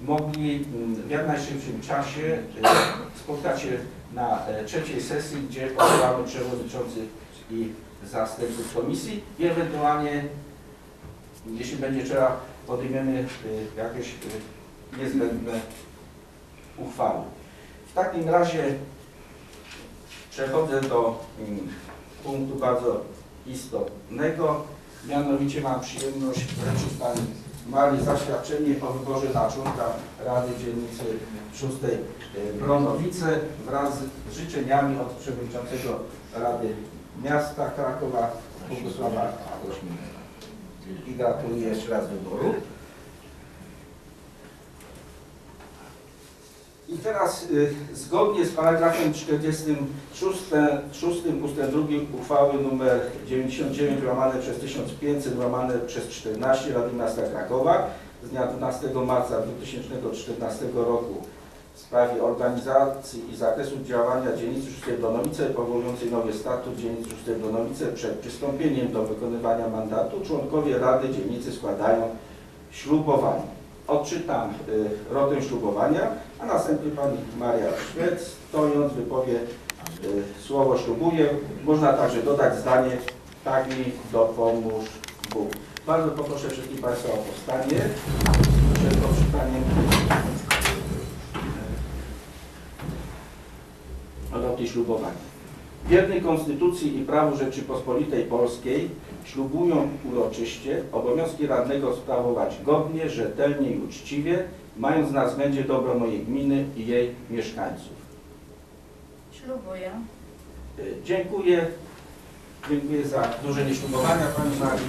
mogli w jak najszybszym czasie e, spotkać się na e, trzeciej sesji, gdzie powołamy przewodniczących i zastępców komisji i ewentualnie, jeśli będzie trzeba, podejmiemy e, jakieś niezbędne uchwały. W takim razie przechodzę do mm, punktu bardzo istotnego. Mianowicie mam przyjemność wręczyć Marii zaświadczenie o wyborze na członka Rady Dzielnicy 6 Bronowice wraz z życzeniami od Przewodniczącego Rady Miasta Krakowa Bogusława Kośmina. I gratuluję jeszcze raz wyboru. I teraz y, zgodnie z paragrafem 46 6 ust. 2 uchwały nr 99 łamane przez 1500 łamane przez 14 Rady Miasta Krakowa z dnia 12 marca 2014 roku w sprawie organizacji i zakresu działania dzielnicy 6 Bronowice powołującej nowy statut dzielnicy 6 Bronowice przed przystąpieniem do wykonywania mandatu członkowie Rady Dzielnicy składają ślubowanie. Odczytam y, rodem ślubowania, a następnie pani Maria Szwec, stojąc, wypowie y, słowo ślubuję. Można także dodać zdanie, tak mi dopomóż Bóg. Bardzo poproszę wszystkich Państwa o powstanie przed odczytaniem roty ślubowania. Wierny Konstytucji i prawu Rzeczypospolitej Polskiej ślubują uroczyście obowiązki radnego sprawować godnie, rzetelnie i uczciwie, mając na względzie dobro mojej gminy i jej mieszkańców. Ślubuję. Y, Dziękuję. Dziękuję za złożenie ślubowania Pani Marii.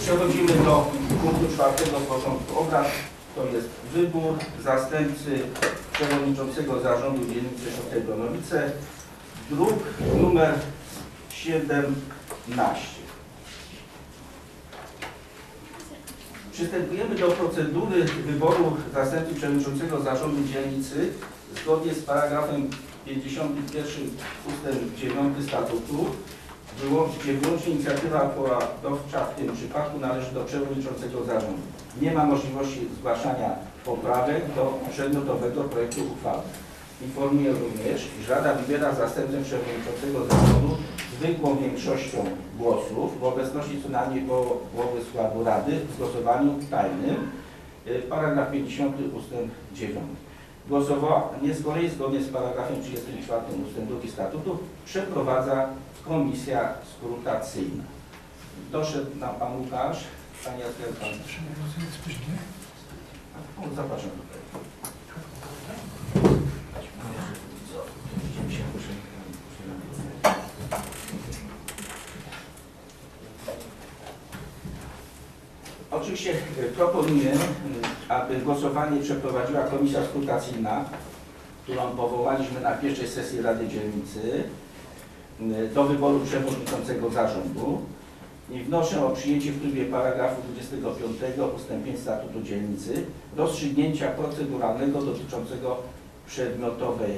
Przechodzimy do punktu czwartego porządku obrad. To jest wybór zastępcy przewodniczącego zarządu dzielnicy 6 Bronowice. Druk numer 17. Przystępujemy do procedury wyboru zastępcy przewodniczącego zarządu dzielnicy zgodnie z paragrafem 51 ust. 9 statutu. Wyłącznie, wyłącznie inicjatywa poradowcza w tym przypadku należy do przewodniczącego zarządu. Nie ma możliwości zgłaszania poprawek do przedmiotowego projektu uchwały. Informuję również, iż Rada wybiera zastępcę przewodniczącego zarządu zwykłą większością głosów w obecności co najmniej połowy składu Rady w głosowaniu tajnym. Y, Paragraf 50 ust. 9. Głosowanie z kolei zgodnie z paragrafem 34 ust. 2 statutu przeprowadza komisja skrutacyjna. Doszedł nam Pan Łukasz, Pani Jacek, Pan. Zapraszam tutaj. Oczywiście e, proponuję, m, aby głosowanie przeprowadziła komisja skrutacyjna, którą powołaliśmy na pierwszej sesji Rady Dzielnicy m, do wyboru przewodniczącego zarządu. I wnoszę o przyjęcie w trybie paragrafu 25 ust. 5 statutu dzielnicy rozstrzygnięcia proceduralnego dotyczącego przedmiotowej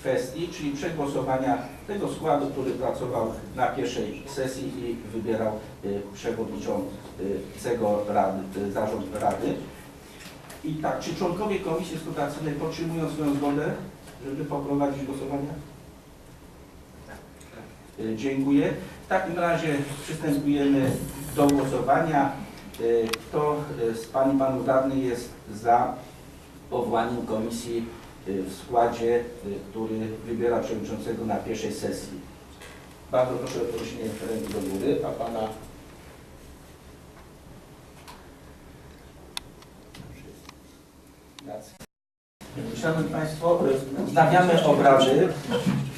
kwestii, czyli przegłosowania tego składu, który pracował na pierwszej sesji i wybierał y, przewodniczącego rady, y, zarząd rady. I tak, czy członkowie komisji skrutacyjnej podtrzymują swoją zgodę, żeby poprowadzić głosowania? Y, Dziękuję. W takim razie przystępujemy do głosowania. Kto z Pani Panów Radnych jest za powołaniem komisji w składzie, y, który wybiera przewodniczącego na pierwszej sesji? Bardzo proszę o podniesienie ręki do góry, a Pana. Szanowni Państwo, y, wznawiamy obrady.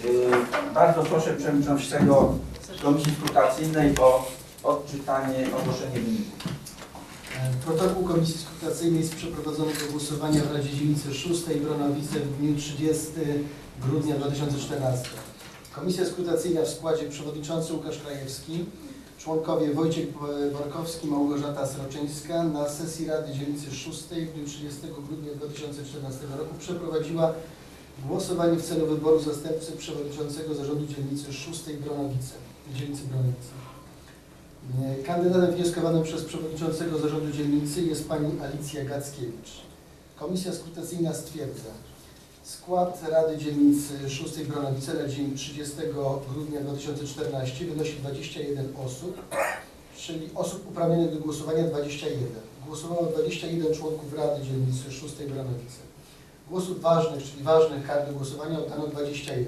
Y, Bardzo proszę Przewodniczącego Komisji Skrutacyjnej o odczytanie, ogłoszenie wyników. Protokół Komisji Skrutacyjnej jest przeprowadzony do głosowania w Radzie Dzielnicy 6 Bronowice w dniu 30 grudnia 2014. Komisja Skrutacyjna w składzie przewodniczący Łukasz Krajewski, członkowie Wojciech Borkowski, Małgorzata Sroczyńska na sesji Rady Dzielnicy 6 w dniu 30 grudnia 2014 roku przeprowadziła głosowanie w celu wyboru zastępcy przewodniczącego zarządu dzielnicy 6 Bronowice, dzielnicy Bronowice. Kandydatem wnioskowanym przez przewodniczącego zarządu dzielnicy jest pani Alicja Gackiewicz. Komisja skrutacyjna stwierdza, skład Rady Dzielnicy 6 Bronowice na dzień 30 grudnia 2014 wynosi 21 osób, czyli osób uprawnionych do głosowania 21. Głosowało 21 członków Rady Dzielnicy 6 Bronowice. Głosów ważnych, czyli ważnych kart do głosowania oddano 21.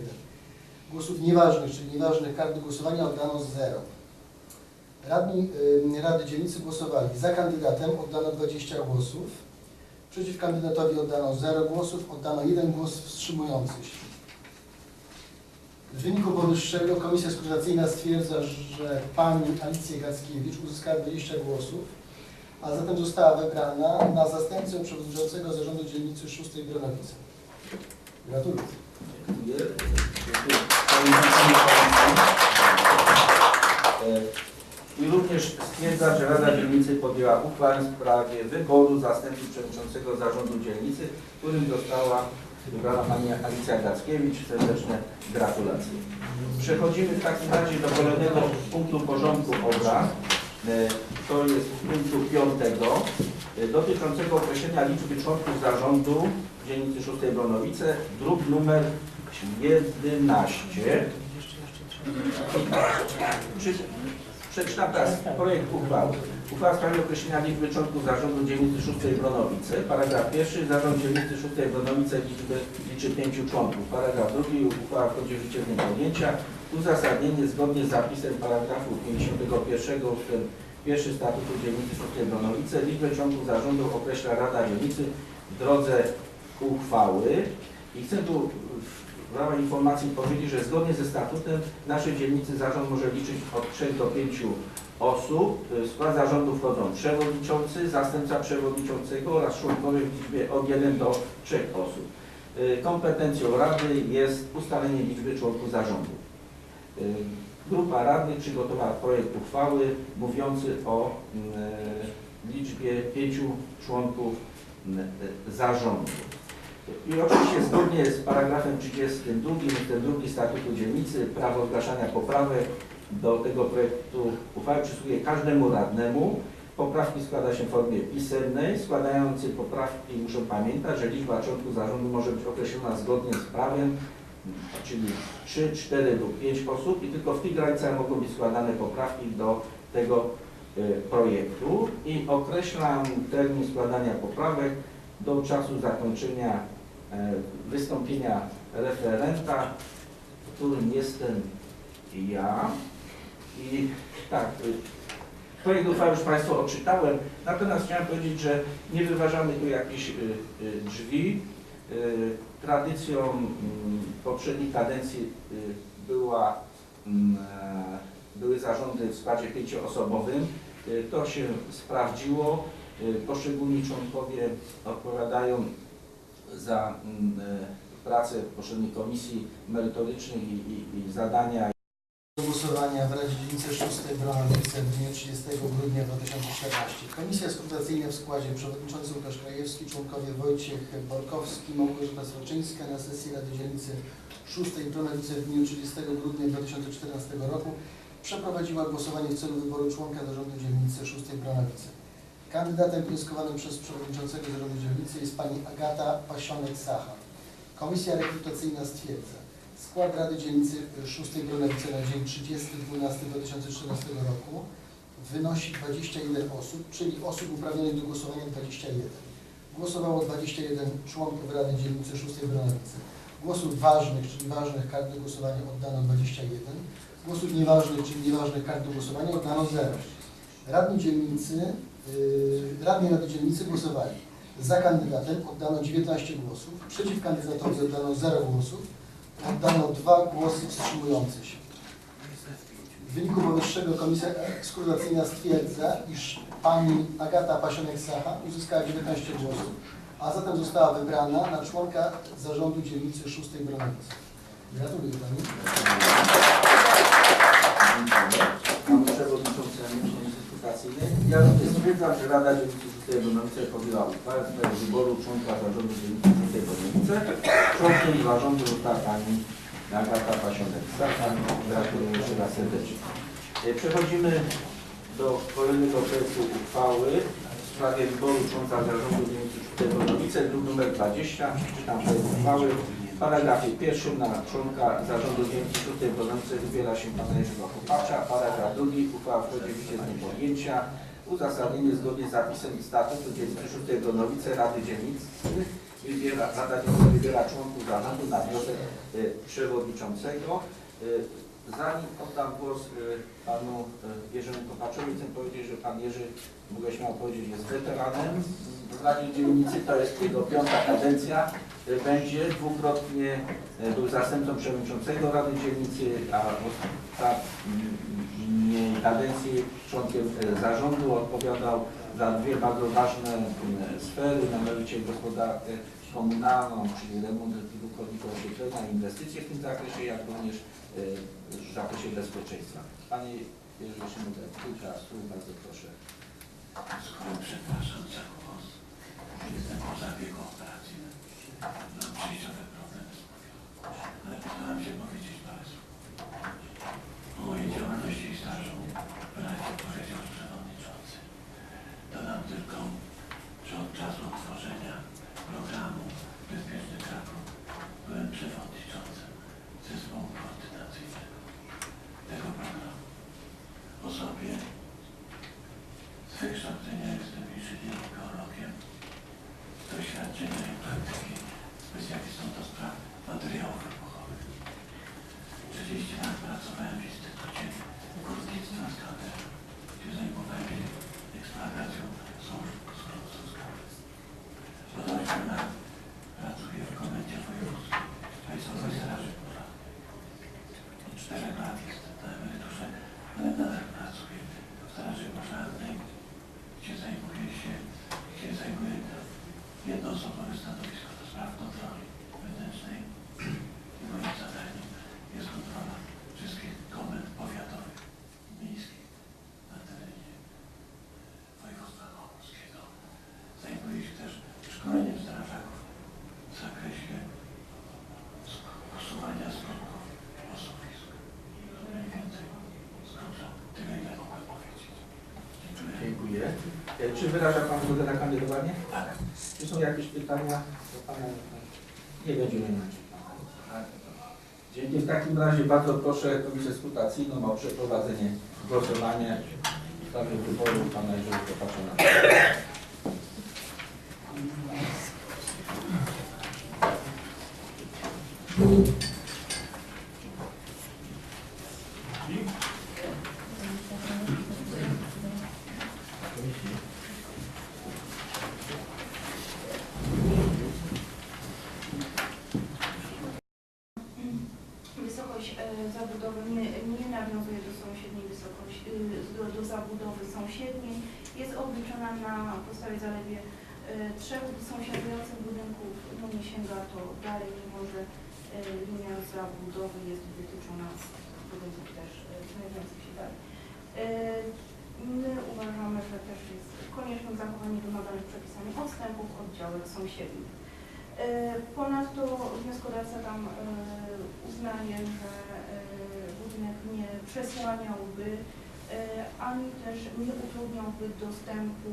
Głosów nieważnych, czyli nieważnych kart do głosowania oddano 0. Radni y, Rady Dzielnicy głosowali za kandydatem, oddano 20 głosów. Przeciw kandydatowi oddano 0 głosów, oddano 1 głos wstrzymujący się. W wyniku powyższego Komisja Skrutacyjna stwierdza, że pani Alicja Gackiewicz uzyskała 20 głosów, a zatem została wybrana na zastępcę przewodniczącego zarządu dzielnicy 6 Bronowice. Gratuluję. Dziękuję. Dziękuję. I również stwierdza, że Rada Dzielnicy podjęła uchwałę w sprawie wyboru zastępcy przewodniczącego zarządu dzielnicy, którym została wybrana pani Alicja Gackiewicz. Serdeczne gratulacje. Przechodzimy w takim razie do kolejnego punktu porządku obrad. E, To jest punktu piątego e, dotyczącego określenia liczby członków zarządu dzielnicy 6 Bronowice, druk numer 11. Przy- Przeczytam teraz projekt uchwały. Uchwała w sprawie określenia liczby członków zarządu dzielnicy 6 Bronowice. Paragraf pierwszy. Zarząd dzielnicy 6 Bronowice liczby, liczy pięciu członków. Paragraf drugi. Uchwała wchodzi w życie w podjęcia. Uzasadnienie zgodnie z zapisem paragrafu 51 ust. 1 statutu dzielnicy 6 Bronowice. Liczbę członków zarządu określa Rada Dzielnicy w drodze uchwały. I chcę tu ramach informacji powiedzieć, że zgodnie ze statutem naszej dzielnicy zarząd może liczyć od 3 do 5 osób. W skład zarządu wchodzą przewodniczący, zastępca przewodniczącego oraz członkowie w liczbie od 1 do 3 osób. Y, Kompetencją Rady jest ustalenie liczby członków zarządu. Y, Grupa radnych przygotowała projekt uchwały mówiący o y, liczbie pięciu członków zarządu. I oczywiście zgodnie z paragrafem 32 ust. 2 statutu dzielnicy prawo zgłaszania poprawek do tego projektu uchwały przysługuje każdemu radnemu. Poprawki składa się w formie pisemnej. Składający poprawki muszą pamiętać, że liczba członków zarządu może być określona zgodnie z prawem, czyli 3, 4 lub 5 osób i tylko w tych granicach mogą być składane poprawki do tego y, projektu i określam termin składania poprawek do czasu zakończenia wystąpienia referenta, którym jestem ja. I tak, y, projekt uchwały już Państwu odczytałem, natomiast chciałem powiedzieć, że nie wyważamy tu jakichś y, y, drzwi. Tradycją mm, poprzedniej kadencji była, mm, e, były zarządy w składzie pięcioosobowym. To się sprawdziło. Poszczególni członkowie odpowiadają za mm, e, pracę poszczególnych komisji merytorycznych i, i, i zadania. Głosowania w Radzie Dzielnicy 6 Bronowice w dniu 30 grudnia 2014. Komisja skrutacyjna w składzie przewodniczący Łukasz Krajewski, członkowie Wojciech Borkowski, Małgorzata Sroczyńska na sesji Rady Dzielnicy 6 Bronowice w dniu 30 grudnia 2014 roku przeprowadziła głosowanie w celu wyboru członka zarządu dzielnicy 6 Bronowice. Kandydatem wnioskowanym przez przewodniczącego zarządu dzielnicy jest pani Agata Pasionek-Sacha. Komisja rekrutacyjna stwierdza, Skład Rady Dzielnicy 6 Bronowice na dzień 30.12.2014 roku wynosi 21 osób, czyli osób uprawnionych do głosowania 21. Głosowało 21 członków Rady Dzielnicy 6 Bronowice. Głosów ważnych, czyli ważnych kart do głosowania oddano 21. Głosów nieważnych, czyli nieważnych kart do głosowania oddano 0. Radni dzielnicy, radni Rady Dzielnicy głosowali za kandydatem oddano 19 głosów, przeciw kandydatowi oddano 0 głosów, oddano dwa głosy wstrzymujące się. W wyniku powyższego Komisja Skrutacyjna stwierdza, iż pani Agata Pasionek-Sacha uzyskała 19 głosów, a zatem została wybrana na członka zarządu dzielnicy 6 Bronowice. Gratuluję Pani. Dyskutacyjnej. Ja również stwierdzam, że Rada Dzielnicy 6 Bronowice podjęła uchwałę w sprawie wyboru członka zarządu dzielnicy 6 Bronowice. Członkiem zarządu została pani Agata Pasionek-Sacha. Gratuluję jeszcze raz serdecznie. E, Przechodzimy do kolejnego projektu uchwały w sprawie wyboru członka zarządu dzielnicy 6 Bonowice, druk nr 20, przeczytam projekt uchwały. W paragrafie pierwszym na członka zarządu dzielnicy szóstej Bonowice wybiera się pana Jerzego Chopacza. Paragraf drugi, uchwała wchodzi w życie z dniem podjęcia. Uzasadnienie zgodnie z zapisem statutu dzielnicy szóstej Bonowice Rady Dzielnicy wybiera, Rada Dzielnicy wybiera członków zarządu na wniosek y, przewodniczącego. Y, Zanim oddam głos y, panu Jerzemu Kopaczowi, chcę powiedzieć, że pan Jerzy, mogę śmiało powiedzieć, jest weteranem w Radzie Dzielnicy, to jest jego piąta kadencja. Y, Będzie dwukrotnie y, był zastępcą przewodniczącego Rady Dzielnicy, a ostatniej kadencji członkiem y, zarządu odpowiadał za dwie bardzo ważne sfery, mianowicie gospodarkę komunalną, czyli remont dwukrotników oświetlenia, inwestycje w tym zakresie, jak również w zakresie bezpieczeństwa. Panie Jerzy, mogę kilka słów, bardzo proszę. Przepraszam za głos, jestem poza biegu operacyjnym. Mam przejściowe problemy z mówią, ale postaram się powiedzieć parę słów. O mojej działalności i stażu wyraźnie powiedział przewodniczący. Dodam tylko, że od czasu utworzenia programu Bezpieczny Kraków byłem przewodniczącym zespołu koordynacyjnego tego programu. Osobie z wykształcenia jestem inżynierem geologiem, z doświadczenia i praktyki specjalistą do spraw materiałów wybuchowych. 30 lat pracowałem w Instytucie Górnictwa Skanderu, gdzie zajmowałem się eksploatacją Czy wyraża Pan zgodę na kandydowanie? Tak. Czy są jakieś pytania do Pana? Nie będziemy mieć. Dzięki. W takim razie bardzo proszę Komisję Skutacyjną o przeprowadzenie głosowania w sprawie wyboru Pana Jerzego na Wysokość e, zabudowy nie, nie nawiązuje do sąsiedniej wysokości, y, do, do zabudowy sąsiedniej. Jest obliczona na podstawie zaledwie e, trzech sąsiadujących budynków. No nie sięga to dalej, mimo że e, linia zabudowy jest wytyczona z budynków też e, znajdujących się dalej. E, My uważamy, że też jest konieczne zachowanie wymaganych przepisami odstępów od działek sąsiednich. E, Ponadto wnioskodawca tam e, uznaje, że e, budynek nie przesłaniałby ani też nie utrudniałby dostępu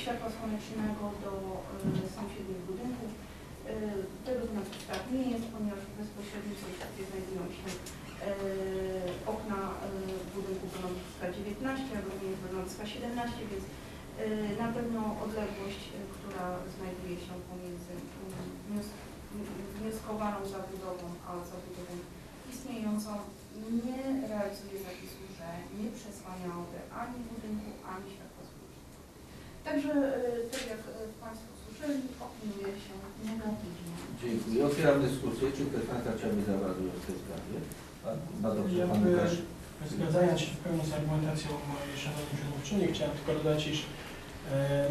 światła słonecznego do sąsiednich budynków. Tego na tak nie jest, ponieważ w bezpośrednim sąsiedztwie znajdują się okna budynku Bonowiska 19, jak również Bonowiska 17, więc na pewno odległość, e, która znajduje się pomiędzy wnios- wnioskowaną zabudową a zabudową istniejącą nie realizuje zapisu, że nie przesłaniałoby ani budynku, ani światła. Także, tak jak Państwo słyszeli, opiniuje się negatywnie. Dziękuję. Otwieram dyskusję. Czy ktoś Państwa chciałby zabrać głos w tej sprawie? Pan, bardzo proszę, Ja Pan Łukasz. Zgadzając się w pełni z argumentacją mojej szanownej przedmówczyni, chciałem tylko dodać, iż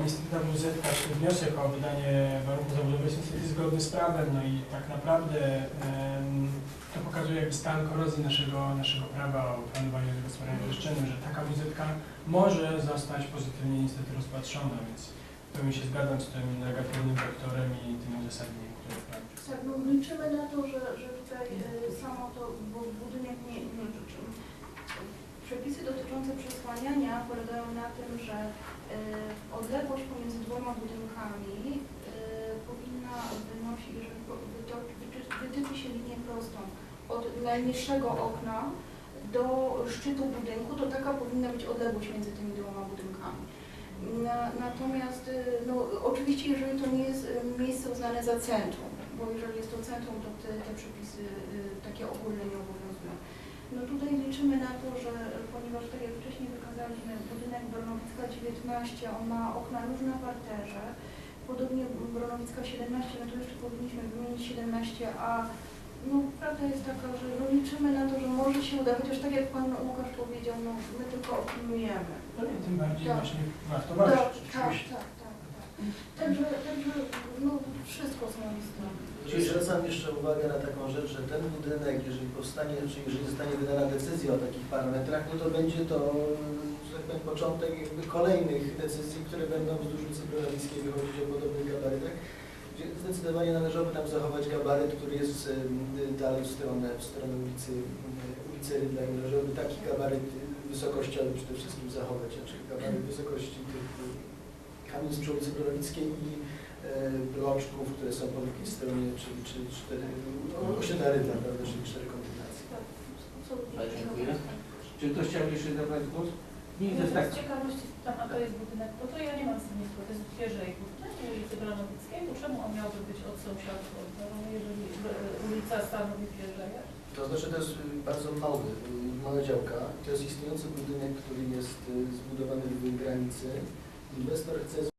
niestety ta WZ, ten wniosek o wydanie warunków zabudowy jest niestety zgodny z prawem, no i tak naprawdę to pokazuje jakby stan korozji naszego, naszego prawa o planowaniu i gospodarce przestrzennym, że taka WZ może zostać pozytywnie niestety rozpatrzona, więc w pełni się zgadzam z tym negatywnym wektorem i tym uzasadnieniem, które Tak, no liczymy na to, że, że tutaj e, samo to, bo budynek nie, nie czy, przepisy dotyczące przesłaniania polegają na tym, że e, Odległość pomiędzy dwoma budynkami e, powinna wynosić, jeżeli wytyczy się linię prostą od najniższego okna do szczytu budynku, to taka powinna być odległość między tymi dwoma budynkami. Na, natomiast, y, no, oczywiście, jeżeli to nie jest y, miejsce uznane za centrum, bo jeżeli jest to centrum, to te, te przepisy y, takie ogólne nie obowiązują. No tutaj liczymy na to, że y, ponieważ tak jak wcześniej wykazaliśmy, budynek Bronowicka 19, on ma okna już na parterze, podobnie Bronowicka 17, no to jeszcze powinniśmy wymienić 17a. No prawda jest taka, że no, liczymy na to, że może się uda, chociaż tak jak Pan Łukasz powiedział, no my tylko opiniujemy. No i tym bardziej Tak. właśnie warto walczyć. tak, tak, tak, tak. Także, także no, wszystko z mojej strony. Czyli zwracam jeszcze uwagę na taką rzecz, że ten budynek, jeżeli powstanie, czy jeżeli zostanie wydana decyzja o takich parametrach, no to będzie to, tak początek kolejnych decyzji, które będą wzdłuż ulicy Brunowickiej wychodzić o podobnych gabarytach, zdecydowanie należałoby nam zachować gabaryt, który jest em, dalej w stronę, w stronę ulicy, em, ulicy Rydla i należałoby taki gabaryt y, wysokościowy przede wszystkim zachować, znaczy gabaryt wysokości tych y, kamienic przy ulicy Brunowickiej i e, bloczków, które są po drugiej stronie, czyli, czyli cztery, no, osiedla Rydla, prawda, czyli cztery kombinacje. Tak, dziękuję. Czy ktoś chciał jeszcze zabrać głos? Nie, to jest tak. Z ciekawości, tam, a to jest budynek, bo to ja nie mam z tym nic, bo to jest wieżej budynek ulicy Branowickiej, to czemu on miałby być od sąsiadów oddarzony, jeżeli e, ulica stanowi wieżę? To znaczy to jest y, bardzo mały, y, mała działka. To jest istniejący budynek, który jest y, zbudowany w granicy. Inwestor chce